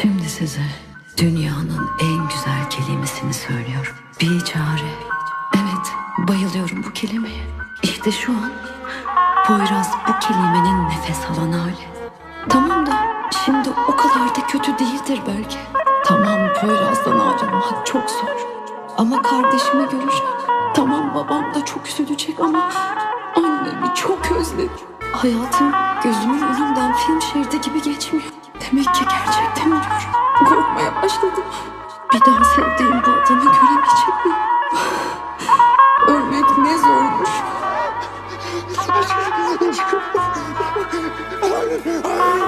Şimdi size dünyanın en güzel kelimesini söylüyorum. Bir çare. Evet, bayılıyorum bu kelimeye. İşte şu an Poyraz bu kelimenin nefes alan hali. Tamam da şimdi o kadar da kötü değildir belki. Tamam Poyraz'dan ayrılmak çok zor. Ama kardeşimi görecek. Tamam babam da çok üzülecek ama annemi çok özledim. Hayatım gözümün önünden film şeridi gibi geçmiyor. Demek ki gerçekten ölüyorum. Korkmaya başladım. Bir daha sevdiğim bu adamı göremeyecek miyim? Ölmek ne zormuş. Hayır, hayır.